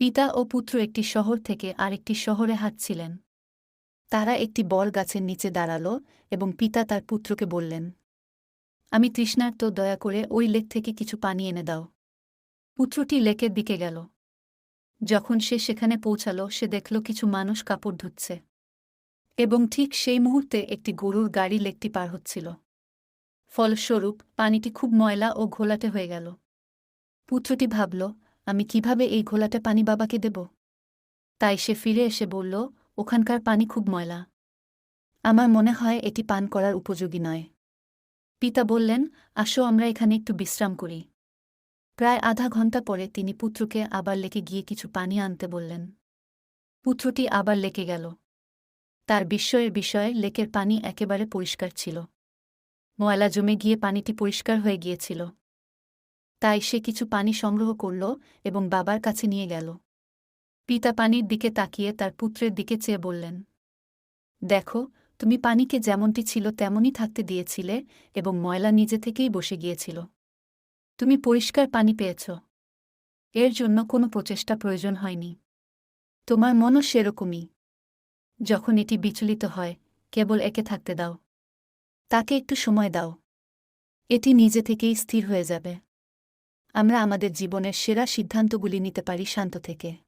পিতা ও পুত্র একটি শহর থেকে আরেকটি শহরে হাঁটছিলেন। তারা একটি বল গাছের নিচে দাঁড়াল এবং পিতা তার পুত্রকে বললেন, আমি তৃষ্ণার্ত, দয়া করে ওই লেক থেকে কিছু পানি এনে দাও। পুত্রটি লেকের দিকে গেল। যখন সে সেখানে পৌঁছাল, সে দেখল কিছু মানুষ কাপড় ধুচ্ছে এবং ঠিক সেই মুহূর্তে একটি গরুর গাড়ি লেকটি পার হচ্ছিল। ফলস্বরূপ, পানিটি খুব ময়লা ও ঘোলাটে হয়ে গেল। পুত্রটি ভাবল আমি কীভাবে এই ঘোলাটে পানি বাবাকে দেব? তাই সে ফিরে এসে বলল, ওখানকার পানি খুব ময়লা। আমার মনে হয় এটি পান করার উপযোগী নয়। পিতা বললেন, আসো আমরা এখানে একটু বিশ্রাম করি। প্রায় আধা ঘণ্টা পরে তিনি পুত্রকে আবার লেকে গিয়ে কিছু পানি আনতে বললেন। পুত্রটি আবার লেকে গেল। তার বিস্ময়ের বিষয়ে লেকের পানি একেবারে পরিষ্কার ছিল। ময়লা জমে গিয়ে পানিটি পরিষ্কার হয়ে গিয়েছিল। তাই সে কিছু পানি সংগ্রহ করল এবং বাবার কাছে নিয়ে গেল। পিতা পানির দিকে তাকিয়ে তার পুত্রের দিকে চেয়ে বললেন, দেখো, তুমি পানিকে যেমনটি ছিল তেমনই থাকতে দিয়েছিলে এবং ময়লা নিজে থেকেই বসে গিয়েছিল। তুমি পরিষ্কার পানি পেয়েছ। এর জন্য কোনো প্রচেষ্টা প্রয়োজন হয়নি। তোমার মনও সেরকমই। যখন এটি বিচলিত হয়, কেবল একে থাকতে দাও। তাকে একটু সময় দাও। এটি নিজে থেকেই স্থির হয়ে যাবে। আমরা আমাদের জীবনের সেরা সিদ্ধান্তগুলি নিতে পারি শান্ত থেকে।